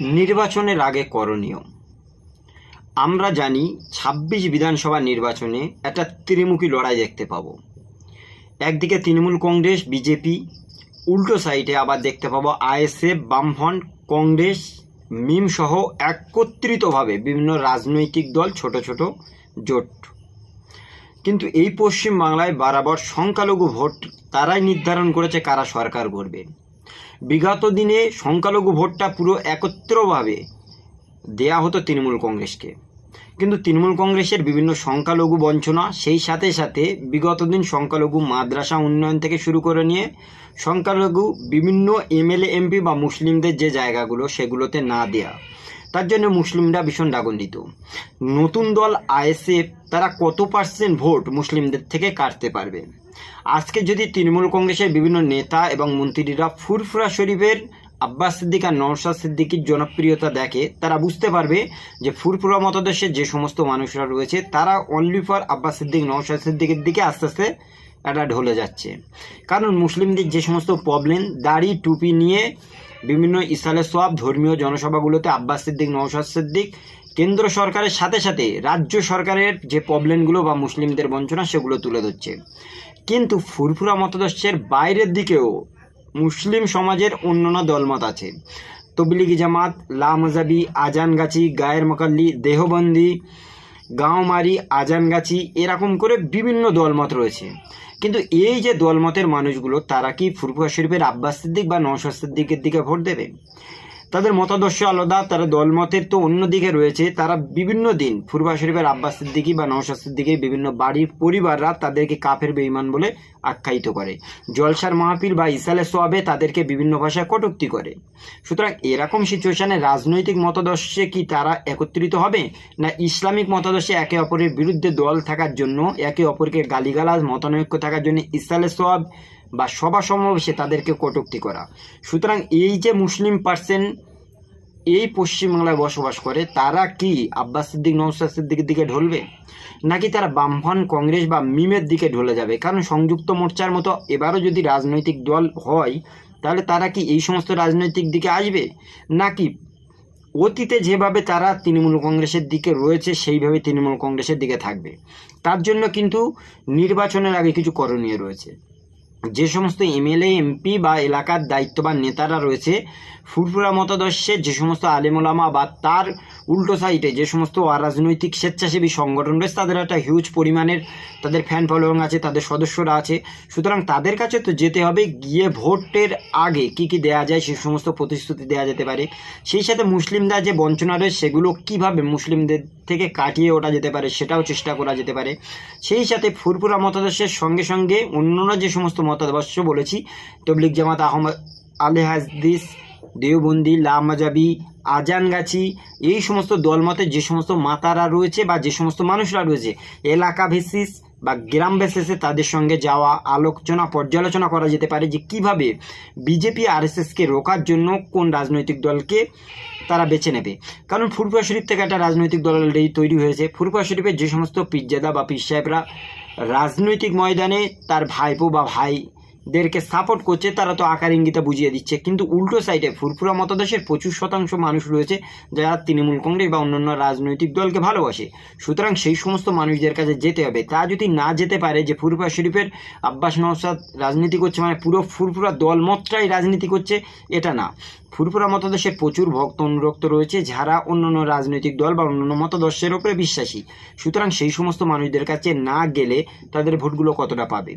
নির্বাচনের আগে করণীয়। আমরা জানি ছাব্বিশ বিধানসভা নির্বাচনে একটা ত্রিমুখী লড়াই দেখতে পাবো। একদিকে তৃণমূল কংগ্রেস, বিজেপি, উল্টো সাইডে আবার দেখতে পাবো আইএসএফ, বামফ্রন্ট, কংগ্রেস মিম সহ একত্রিতভাবে বিভিন্ন রাজনৈতিক দল, ছোট ছোট জোট। কিন্তু এই পশ্চিম বাংলায় বরাবর সংখ্যালঘু ভোট তারাই নির্ধারণ করেছে কারা সরকার করবে বিগত দিনে সংখ্যালঘু ভোটটা পুরো একত্রভাবে দেয়া হতো তৃণমূল কংগ্রেসকে। কিন্তু তৃণমূল কংগ্রেসের বিভিন্ন সংখ্যালঘু বঞ্চনা, সেই সাথে সাথে বিগত দিন সংখ্যালঘু মাদ্রাসা উন্নয়ন থেকে শুরু করে নিয়ে সংখ্যালঘু বিভিন্ন এমএলএ, এমপি বা মুসলিমদের যে জায়গাগুলো, সেগুলোতে না দেয়া, তার জন্য মুসলিমরা ভীষণ ডাগন্ডিত নতুন দল আইএসএফ, তারা কত পার্সেন্ট ভোট মুসলিমদের থেকে কাটতে পারবে? আজকে যদি তৃণমূল কংগ্রেসের বিভিন্ন নেতা এবং মন্ত্রীরা ফুরফুরা শরীফের আব্বাস সিদ্দিক আর নওশাদ সিদ্দিকির জনপ্রিয়তা দেখে, তারা বুঝতে পারবে যে ফুরফুরা মতদেশের যে সমস্ত মানুষরা রয়েছে, তারা অনলি ফর আব্বাস সিদ্দিক, নওশাদ সিদ্দিকের দিকে আস্তে আস্তে এটা ঢলে যাচ্ছে। কারণ মুসলিমদের যে সমস্ত প্রবলেম দাড়ি, টুপি নিয়ে বিভিন্ন ইসালে সব ধর্মীয় জনসভাগুলোতে আব্বাস সিদ্দিক, নওশাদ সিদ্দিক কেন্দ্র সরকারের সাথে সাথে রাজ্য সরকারের যে প্রবলেমগুলো বা মুসলিমদের বঞ্চনা, সেগুলো তুলে ধরছে। কিন্তু ফুরফুরা মতাদর্শের বাইরের দিকেও মুসলিম সমাজের অন্যান্য দলমত আছে। তবলিগি জামাত, লা মজাবি আজানগাছি গায়ের মকাল্লি, দেহবন্দি, গাঁওমারি আজানগাছি এরকম করে বিভিন্ন দলমত রয়েছে। কিন্তু এই যে দলমতের মানুষগুলো, তারা কি ফুরফুরা শরীফের আব্বাস সিদ্দিক বা নওশাদ সিদ্দিকের দিকে ভোট দেবে? তাদের মতাদর্শ আলাদা, তারা দলমতের তো অন্য দিকে রয়েছে। তারা বিভিন্ন দিন ফুরবা শরীফের আব্বাস সিদ্দিকি বা নওশাদ সিদ্দিকি বিভিন্ন বাড়ির পরিবাররা তাদেরকে কাফের বেঈমান বলে আখ্যায়িত করে। জলসার মাহফিল বা ইসালে সোয়াবে তাদেরকে বিভিন্ন ভাষায় কটূক্তি করে। সুতরাং এরকম সিচুয়েশনে রাজনৈতিক মতাদর্শে কি তারা একত্রিত হবে? না ইসলামিক মতাদর্শে একে অপরের বিরুদ্ধে দল থাকার জন্য, একে অপরকে গালিগালাজ, মতানৈক্য থাকার জন্য ইসালে সোয়াব বা সভা সমাবেশে তাদেরকে কটূক্তি করা। সুতরাং এই যে মুসলিম পার্সেন্ট এই পশ্চিমবাংলায় বসবাস করে, তারা কি আব্বাস সিদ্দিক নৌসাদ সিদ্দিকের দিকে ঢলবে? নাকি তারা বামফান কংগ্রেস বা মিমের দিকে ঢলে যাবে? কারণ সংযুক্ত মোর্চার মতো এবারও যদি রাজনৈতিক দল হয়, তাহলে তারা কি এই সমস্ত রাজনৈতিক দিকে আসবে? নাকি অতীতে যেভাবে তারা তৃণমূল কংগ্রেসের দিকে রয়েছে, সেইভাবে তৃণমূল কংগ্রেসের দিকে থাকবে? তার জন্য কিন্তু নির্বাচনের আগে কিছু করণীয় রয়েছে। যে সমস্ত এমএলএ এমপি বা এলাকার দায়িত্ববান নেতারা রয়েছে, ফুরফুরা মতাদর্শের যে সমস্ত আলেমোলামা বা তার উল্টো সাইডে যে সমস্ত অরাজনৈতিক স্বেচ্ছাসেবী সংগঠন রয়েছে, তাদের একটা হিউজ পরিমাণের তাদের ফ্যান ফলোয়িং আছে, তাদের সদস্যরা আছে। সুতরাং তাদের কাছে তো যেতে হবে, গিয়ে ভোটের আগে কি কি দেয়া যায় সেই সমস্ত প্রতিশ্রুতি দেওয়া যেতে পারে। সেই সাথে মুসলিমরা যে বঞ্চনা রয়েছে, সেগুলো কীভাবে মুসলিমদের থেকে কাটিয়ে ওঠা যেতে পারে, সেটাও চেষ্টা করা যেতে পারে। সেই সাথে ফুরফুরা মতাদর্শের সঙ্গে সঙ্গে অন্যরা যে সমস্ত মতাদর্শ বলেছি তবলিক জামাত আহমদ আলে হাদিস, দেওবন্দি, লামাজাবি, আজানগাছি, এই সমস্ত দলমতের যে সমস্ত মাতারা রয়েছে বা যে সমস্ত মানুষরা রয়েছে, এলাকা বেসিস বা গ্রাম বেসিসে তাদের সঙ্গে যাওয়া, আলোচনা, পর্যালোচনা করা যেতে পারে যে কীভাবে বিজেপি আরএসএসকে রোকার জন্য কোন রাজনৈতিক দলকে তারা বেছে নেবে। কারণ ফুরফুরা শরীফ থেকে একটা রাজনৈতিক দল অলরেডি তৈরি হয়েছে। ফুরফুরা শরীফের যে সমস্ত পিজ্জাদা বা পীর সাহেবরা রাজনৈতিক ময়দানে তার ভাইপো বা ভাইদেরকে সাপোর্ট করছে, তারা তো আকার ইঙ্গিতা বুঝিয়ে দিচ্ছে। কিন্তু উল্টো সাইডে ফুরফুরা মতাদর্শের প্রচুর শতাংশ মানুষ রয়েছে, যারা তৃণমূল কংগ্রেস বা অন্যান্য রাজনৈতিক দলকে ভালোবাসে। সুতরাং সেই সমস্ত মানুষদের কাছে যেতে হবে। তা যদি না যেতে পারে যে ফুরফুরা শরীফের আব্বাস নওসাদ রাজনীতি করছে মানে পুরো ফুরফুরা দলমতটাই রাজনীতি করছে, এটা না। ফুরফুরা মতাদর্শের প্রচুর ভক্ত অনুরক্ত রয়েছে, যারা অন্যান্য রাজনৈতিক দল বা অন্যান্য মতাদর্শের ওপরে বিশ্বাসী। সুতরাং সেই সমস্ত মানুষদের কাছে না গেলে তাদের ভোটগুলো কতটা পাবে?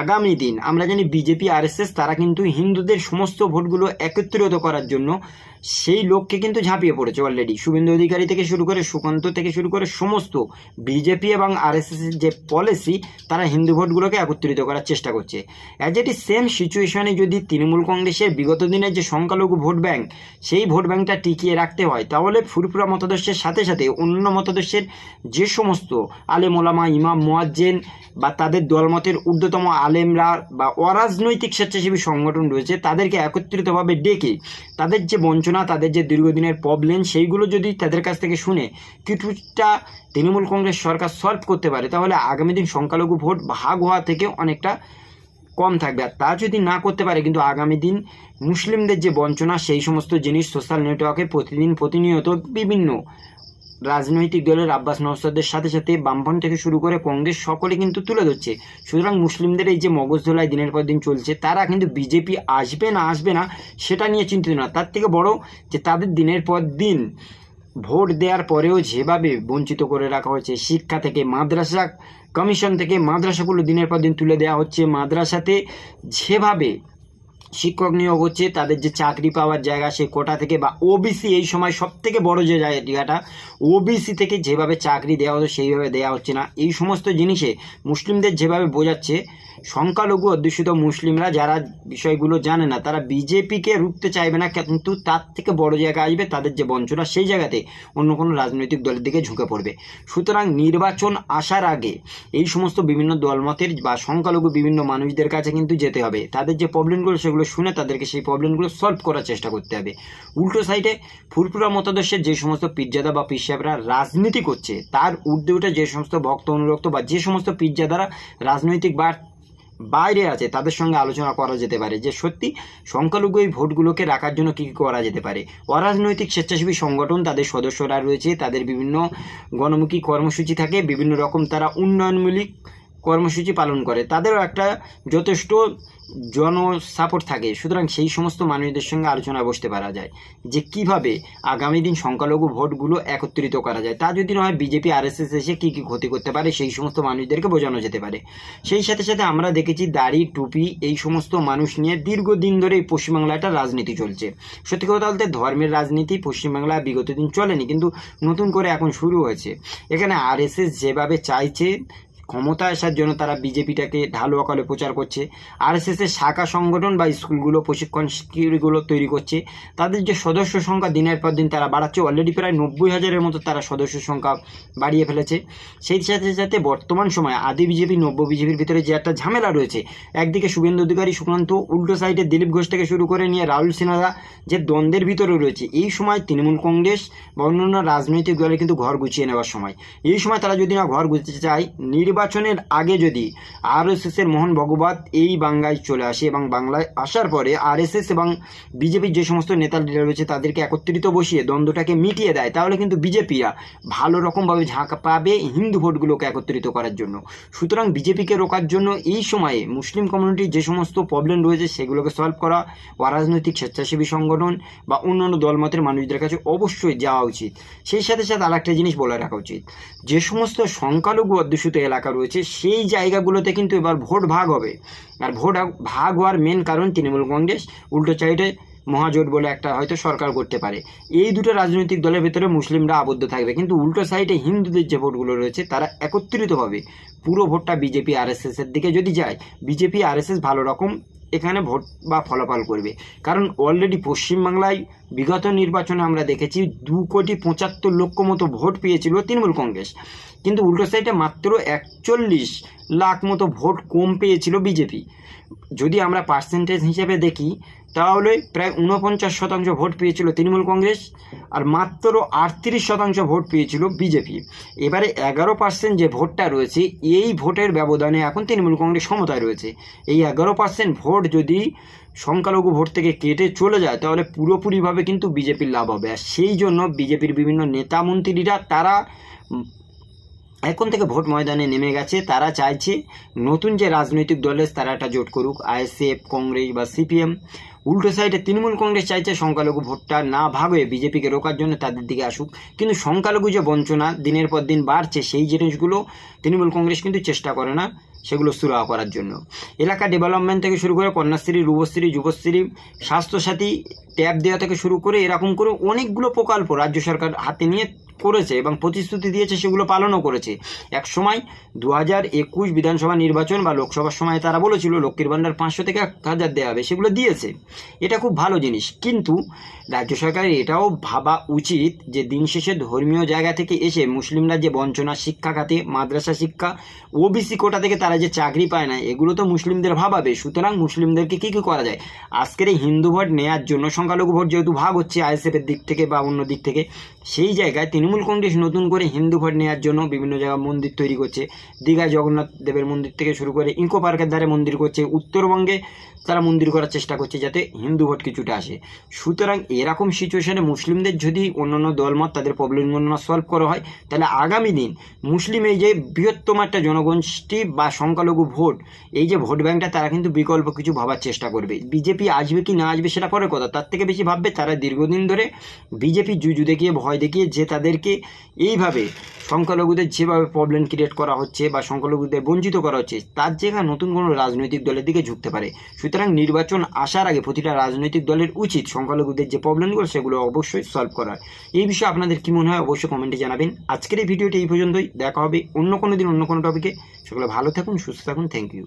আগামী দিন আমরা জানি বিজেপি, আরএসএস তারা কিন্তু হিন্দুদের সমস্ত ভোটগুলো একত্রিত করার জন্য সেই লোককে কিন্তু ঝাঁপিয়ে পড়েছে অলরেডি শুভেন্দু অধিকারী থেকে শুরু করে সুকান্ত থেকে শুরু করে সমস্ত বিজেপি এবং আরএসএসের যে পলিসি তারা হিন্দু ভোটগুলোকে একত্রিত করার চেষ্টা করছে। অ্যাজ এটি সেম সিচুয়েশনে যদি তৃণমূল কংগ্রেসের বিগত দিনের যে সংখ্যালঘু ভোট ব্যাংক, সেই ভোট ব্যাংকটা টিকিয়ে রাখতে হয়, তাহলে ফুরফুরা মতাদর্শের সাথে সাথে অন্য মতাদর্শের যে সমস্ত আলেম ওলামা, ইমাম মোয়াজ্জেন বা তাদের দলমতের ঊর্ধ্বতম আলেমরা বা অরাজনৈতিক স্বেচ্ছাসেবী সংগঠন রয়েছে, তাদেরকে একত্রিতভাবে ডেকে তাদের যে বঞ্চনা তাদের যে দীর্ঘদিনের প্রবলেম সেইগুলো যদি তাদের কাছ থেকে শুনে কিছুটা তৃণমূল কংগ্রেস সরকার সলভ করতে পারে, তাহলে আগামী দিন সংখ্যালঘু ভোট ভাগ হওয়া থেকে অনেকটা কম থাকবে। আর তা যদি না করতে পারে, কিন্তু আগামী দিন মুসলিমদের যে বঞ্চনা, সেই সমস্ত জিনিস সোশ্যাল নেটওয়ার্কে প্রতিদিন প্রতিনিয়ত বিভিন্ন রাজনৈতিক দলের আব্বাস নওসাদের সাথে সাথে বামপন থেকে শুরু করে কংগ্রেস সকলে কিন্তু তুলে ধরছে। সুতরাং মুসলিমদের এই যে মগজ ধোলাই দিনের পর দিন চলছে, তারা কিন্তু বিজেপি আসবে না আসবে না সেটা নিয়ে চিন্তিত না। তার থেকে বড় যে তাদের দিনের পর দিন ভোট দেওয়ার পরেও যেভাবে বঞ্চিত করে রাখা হয়েছে, শিক্ষা থেকে মাদ্রাসা কমিশন থেকে মাদ্রাসাগুলো দিনের পর দিন তুলে দেওয়া হচ্ছে। মাদ্রাসাতে যেভাবে শিক্ষক নিয়োগ হচ্ছে, তাদের যে চাকরি পাওয়ার জায়গা সেই কোটা থেকে বা ওবিসি এই সময় সব থেকে বড় যে জায়গাটা ওবিসি থেকে যেভাবে চাকরি দেওয়া হতো সেইভাবে দেওয়া হচ্ছে না। এই সমস্ত জিনিসে মুসলিমদের যেভাবে বোঝাচ্ছে, সংখ্যালঘু অধ্যুষিত মুসলিমরা যারা বিষয়গুলো জানে না, তারা বিজেপিকে রুখতে চাইবে না, কিন্তু তার থেকে বড় জায়গা আসবে তাদের যে বঞ্চনা, সেই জায়গাতে অন্য কোনো রাজনৈতিক দলের দিকে ঝুঁকে পড়বে। সুতরাং নির্বাচন আসার আগে এই সমস্ত বিভিন্ন দলমতের বা সংখ্যালঘু বিভিন্ন মানুষদের কাছে কিন্তু যেতে হবে। তাদের যে প্রবলেমগুলো সেগুলো শুনে তাদেরকে সেই প্রবলেমগুলো সলভ করার চেষ্টা করতে হবে। উল্টো সাইডে ফুরফুরা মতাদর্শের যে সমস্ত পিজ্জাদা বা পিসাবরা রাজনীতি করছে, তার ঊর্ধ্বে উঠে যে সমস্ত ভক্ত অনুরক্ত বা যে সমস্ত পিজ্জাদারা রাজনৈতিক বা বাইরে আছে, তাদের সঙ্গে আলোচনা করা যেতে পারে যে সত্যি সংখ্যালঘু এই ভোটগুলোকে রাখার জন্য কী কী করা যেতে পারে। অরাজনৈতিক স্বেচ্ছাসেবী সংগঠন, তাদের সদস্যরা রয়েছে, তাদের বিভিন্ন গণমুখী কর্মসূচি থাকে, বিভিন্ন রকম তারা উন্নয়নমূলক কর্মসূচি পালন করে, তাদেরও একটা যথেষ্ট জন সাপোর্ট থাকে। সুতরাং সেই সমস্ত মানুষদের সঙ্গে আলোচনা বসতে পারা যায় যে কীভাবে আগামী দিন সংখ্যালঘু ভোটগুলো একত্রিত করা যায়। তা যদি নয় বিজেপি, আরএসএস এসে কী কী ক্ষতি করতে পারে সেই সমস্ত মানুষদেরকে বোঝানো যেতে পারে। সেই সাথে সাথে আমরা দেখেছি দাড়ি, টুপি এই সমস্ত মানুষ নিয়ে দীর্ঘদিন ধরে এই পশ্চিমবাংলায় একটা রাজনীতি চলছে। সত্যি কথা বলতে ধর্মের রাজনীতি পশ্চিমবাংলা বিগত দিন চলেনি, কিন্তু নতুন করে এখন শুরু হয়েছে। এখানে আরএসএস যেভাবে চাইছে ক্ষমতা আসার জন্য তারা বিজেপিটাকে ঢালু আকালে প্রচার করছে। আরএসএসের শাখা সংগঠন বা স্কুলগুলো, প্রশিক্ষণ শিবিরগুলো তৈরি করছে। তাদের যে সদস্য সংখ্যা দিনের পর দিন তারা বাড়াচ্ছে। অলরেডি প্রায় নব্বই হাজারের মতো তারা সদস্য সংখ্যা বাড়িয়ে ফেলেছে। সেই সাথে সাথে বর্তমান সময়ে আদি বিজেপি, নব্য বিজেপির ভিতরে যে একটা ঝামেলা রয়েছে, একদিকে শুভেন্দু অধিকারী সুকান্ত উল্টো সাইডে দিলীপ ঘোষ থেকে শুরু করে নিয়ে রাহুল সিনহা যে দ্বন্দ্বের ভিতরে রয়েছে, এই সময় তৃণমূল কংগ্রেস বা অন্যান্য রাজনৈতিক দলের কিন্তু ঘর গুছিয়ে নেওয়ার সময়। এই সময় তারা যদি না ঘর গুছিয়ে চায় নির্বাচনের আগে যদি আরএসএসের মোহন ভগবত এই বাংলায় চলে আসে এবং বাংলায় আসার পরে আরএসএস এবং বিজেপির যে সমস্ত নেতারা রয়েছে তাদেরকে একত্রিত বসিয়ে দ্বন্দ্বটাকে মিটিয়ে দেয়, তাহলে কিন্তু বিজেপিরা ভালো রকমভাবে ঝাঁক পাবে হিন্দু ভোটগুলোকে একত্রিত করার জন্য। সুতরাং বিজেপিকে রোকার জন্য এই সময়ে মুসলিম কমিউনিটির যে সমস্ত প্রবলেম রয়েছে সেগুলোকে সলভ করা অরাজনৈতিক স্বেচ্ছাসেবী সংগঠন বা অন্যান্য দলমতের মানুষদের কাছে অবশ্যই যাওয়া উচিত। সেই সাথে সাথে আর একটা জিনিস বলে রাখা উচিত। যে সমস্ত সংখ্যালঘু অধ্যুষিত এলাকা রয়েছে, সেই জায়গাগুলোতে কিন্তু এবার ভোট ভাগ হবে। আর ভোট ভাগ হওয়ার মেন কারণ তৃণমূল কংগ্রেস, উল্টো সাইডে মহাজোট বলে একটা হয়তো সরকার করতে পারে। এই দুটো রাজনৈতিক দলের ভেতরে মুসলিমরা আবদ্ধ থাকবে। কিন্তু উল্টো সাইডে হিন্দুদের যে ভোটগুলো রয়েছে, তারা একত্রিতভাবে পুরো ভোটটা বিজেপি আরএসএস এর দিকে যদি যায় বিজেপি আরএসএস ভালো রকম এখানে ভোট বা ফলাফল করবে। কারণ অলরেডি পশ্চিমবাংলায় বিগত নির্বাচনে আমরা দেখেছি, দু কোটি পঁচাত্তর লক্ষ মতো ভোট পেয়েছিল তৃণমূল কংগ্রেস। কিন্তু উল্টো সাইডে মাত্র একচল্লিশ লাখ মতো ভোট কম পেয়েছিল বিজেপি। যদি আমরা পার্সেন্টেজ হিসেবে দেখি, তাহলে প্রায় উনপঞ্চাশ শতাংশ ভোট পেয়েছিল তৃণমূল কংগ্রেস আর মাত্র আটত্রিশ শতাংশ ভোট পেয়েছিল বিজেপি। এবারে এগারো পার্সেন্ট যে ভোটটা রয়েছে, এই ভোটের ব্যবধানে এখন তৃণমূল কংগ্রেস ক্ষমতায় রয়েছে। এই এগারো পার্সেন্ট ভোট যদি সংখ্যালঘু ভোট থেকে কেটে চলে যায়, তাহলে পুরোপুরিভাবে কিন্তু বিজেপির লাভ হবে। আর সেই জন্য বিজেপির বিভিন্ন নেতা মন্ত্রীরা, তারা এখন থেকে ভোট ময়দানে নেমে গেছে। তারা চাইছে নতুন যে রাজনৈতিক দল আছে তারা একটা জোট করুক, আইএসএফ, কংগ্রেস বা সিপিএম। উল্টো সাইডে তৃণমূল কংগ্রেস চাইছে সংখ্যালঘু ভোটটা না ভাগ হয়ে বিজেপিকে রোকার জন্য তাদের দিকে আসুক। কিন্তু সংখ্যালঘু যে বঞ্চনা দিনের পর দিন বাড়ছে, সেই জিনিসগুলো তৃণমূল কংগ্রেস কিন্তু চেষ্টা করে না সেগুলো সুরাহা করার জন্য। এলাকা ডেভেলপমেন্ট থেকে শুরু করে কন্যাশ্রী, রূপশ্রী, যুবশ্রী, স্বাস্থ্যসাথী ট্যাব দেওয়া থেকে শুরু করে এরকম করে অনেকগুলো প্রকল্প রাজ্য সরকার হাতে নিয়ে করেছে এবং প্রতিশ্রুতি দিয়েছে, সেগুলো পালনও করেছে। এক সময় দু হাজার একুশ বিধানসভা নির্বাচন বা লোকসভার সময় তারা বলেছিল, লক্ষ্মীর ভাণ্ডার পাঁচশো থেকে এক হাজার দেওয়া হবে। সেগুলো দিয়েছে। এটা খুব ভালো জিনিস। কিন্তু রাজ্য সরকারের এটাও ভাবা উচিত যে, দিন শেষে ধর্মীয় জায়গা থেকে এসে মুসলিমরা যে বঞ্চনা শিক্ষা খাতে, মাদ্রাসা শিক্ষা, ওবিসি কোটা থেকে তারা যে চাকরি পায় না, এগুলো তো মুসলিমদের ভাবাবে। সুতরাং মুসলিমদেরকে কী কী করা যায়? আজকের এই হিন্দু ভোট নেয়ার জন্য সংখ্যালঘু ভোট যেহেতু ভাগ হচ্ছে আইএসএফের দিক থেকে বা অন্য দিক থেকে, সেই জায়গায় তৃণমূল তৃণমূল কংগ্রেস নতুন করে হিন্দু ভোট নেওয়ার জন্য বিভিন্ন জায়গায় মন্দির তৈরি করছে। দীঘায় জগন্নাথ দেবের মন্দির থেকে শুরু করে ইকো পার্কের ধারে মন্দির করছে। উত্তরবঙ্গে তারা মন্দির করার চেষ্টা করছে যাতে হিন্দু ভোট কিছুটা আসে। সুতরাং এরকম সিচুয়েশনে মুসলিমদের যদি অন্যান্য দলমত তাদের প্রবলেমগুলো সলভ করা হয়, তাহলে আগামী দিন মুসলিম এই যে বৃহত্তম একটা জনগোষ্ঠী বা সংখ্যালঘু ভোট, এই যে ভোট ব্যাংকটা তারা কিন্তু বিকল্প কিছু ভাবার চেষ্টা করবে। বিজেপি আসবে কি না আসবে সেটা পরের কথা। তার থেকে বেশি ভাববে তারা দীর্ঘদিন ধরে বিজেপি জুজু দেখিয়ে, ভয় দেখিয়ে যে তাদেরকে এইভাবে সংখ্যালঘুদের যেভাবে প্রবলেম ক্রিয়েট করা হচ্ছে বা সংখ্যালঘুদের বঞ্চিত করা হচ্ছে, তার জায়গায় নতুন কোনো রাজনৈতিক দলের দিকে ঝুঁকতে পারে। সুতরাং নির্বাচন আসার আগে প্রতিটা রাজনৈতিক দলের উচিত সংখ্যালঘুদের যে প্রবলেমগুলো সেগুলো অবশ্যই সলভ করার। এই বিষয়ে আপনাদের কী মনে হয় অবশ্যই কমেন্টে জানাবেন। আজকের এই ভিডিওটি এই পর্যন্তই। দেখা হবে অন্য কোনো দিন অন্য কোনো টপিকে সেগুলো ভালো থাকুন, সুস্থ থাকুন। Thank you